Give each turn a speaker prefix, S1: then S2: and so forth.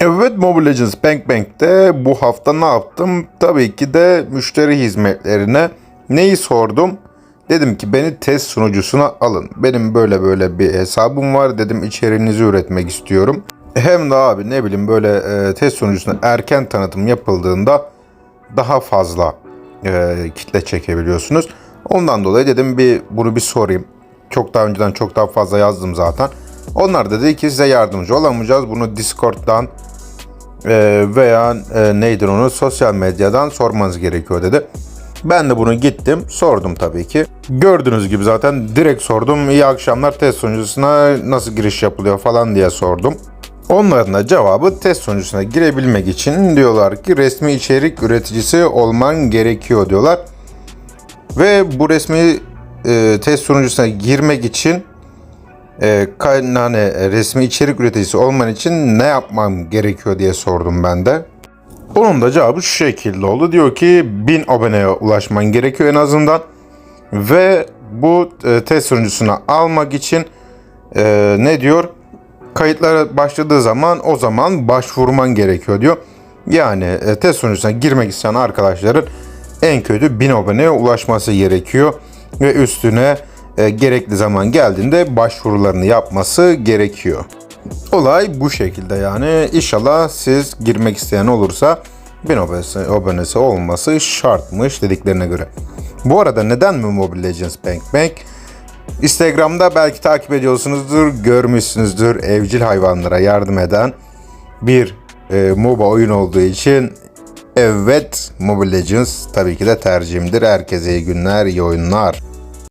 S1: Evet Mobile Legends Bank Bank'te bu hafta ne yaptım? Tabii ki de müşteri hizmetlerine neyi sordum? Dedim ki beni test sunucusuna alın. Benim böyle böyle bir hesabım var dedim içeriğinizi üretmek istiyorum. Hem de abi ne bileyim böyle e, test sunucusuna erken tanıtım yapıldığında daha fazla e, kitle çekebiliyorsunuz. Ondan dolayı dedim bir bunu bir sorayım. Çok daha önceden çok daha fazla yazdım zaten. Onlar da dedi ki size yardımcı olamayacağız. Bunu Discord'dan e, veya e, neydi onu sosyal medyadan sormanız gerekiyor dedi. Ben de bunu gittim sordum tabii ki. Gördüğünüz gibi zaten direkt sordum. İyi akşamlar test sunucusuna nasıl giriş yapılıyor falan diye sordum. Onların da cevabı test sunucusuna girebilmek için diyorlar ki resmi içerik üreticisi olman gerekiyor diyorlar. Ve bu resmi e, test sunucusuna girmek için e, ka- hani resmi içerik üreticisi olman için ne yapmam gerekiyor diye sordum ben de. Onun da cevabı şu şekilde oldu. Diyor ki 1000 aboneye ulaşman gerekiyor en azından. Ve bu e, test sunucusuna almak için e, ne diyor? Kayıtlara başladığı zaman o zaman başvurman gerekiyor diyor. Yani e, test sunucusuna girmek isteyen arkadaşların en kötü 1000 aboneye ulaşması gerekiyor. Ve üstüne e, gerekli zaman geldiğinde başvurularını yapması gerekiyor. Olay bu şekilde yani. İnşallah siz girmek isteyen olursa 1000 abonesi, abonesi olması şartmış dediklerine göre. Bu arada neden mi Mobile Legends Bank Bank? Instagram'da belki takip ediyorsunuzdur, görmüşsünüzdür evcil hayvanlara yardım eden bir e, MOBA oyun olduğu için evet Mobile Legends tabii ki de tercihimdir. Herkese iyi günler, iyi oyunlar.